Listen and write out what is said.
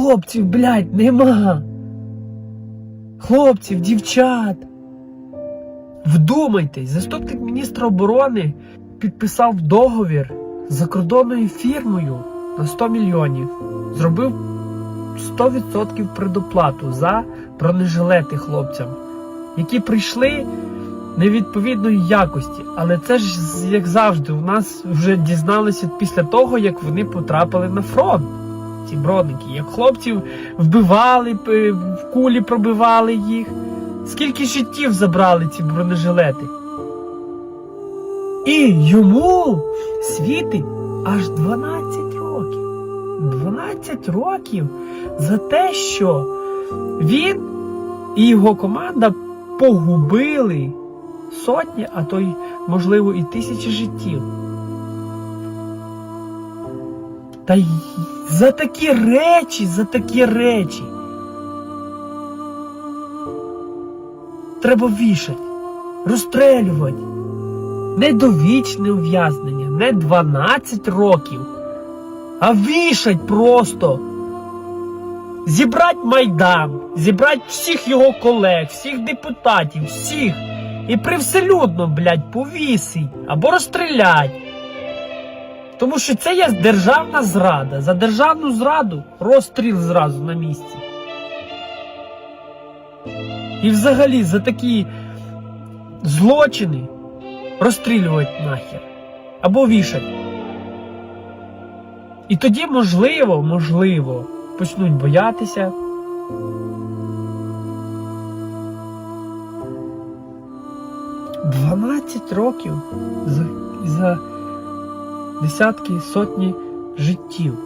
хлопців, блядь, нема. Хлопців, дівчат. Вдумайтесь, заступник міністра оборони підписав договір з закордонною фірмою на 100 мільйонів. Зробив 100% предоплату за бронежилети хлопцям, які прийшли невідповідної якості. Але це ж як завжди, у нас вже дізналися після того, як вони потрапили на фронт. Ці броники, як хлопців вбивали, в кулі пробивали їх. Скільки життів забрали ці бронежилети? І йому світить аж 12 років. 12 років за те, що він і його команда погубили сотні, а то й, можливо, і тисячі життів. Та за такі речі, за такі речі. Треба вішати, розстрелювати. Не довічне ув'язнення, не 12 років, а вішать просто. Зібрати Майдан, зібрати всіх його колег, всіх депутатів, всіх. І привселюдно, блядь, повісить або розстрілять. Тому що це є державна зрада. За державну зраду розстріл зразу на місці. І взагалі за такі злочини розстрілювати нахер. Або вішать. І тоді, можливо, можливо, почнуть боятися. Дванадцять років за, за десятки, сотні життів.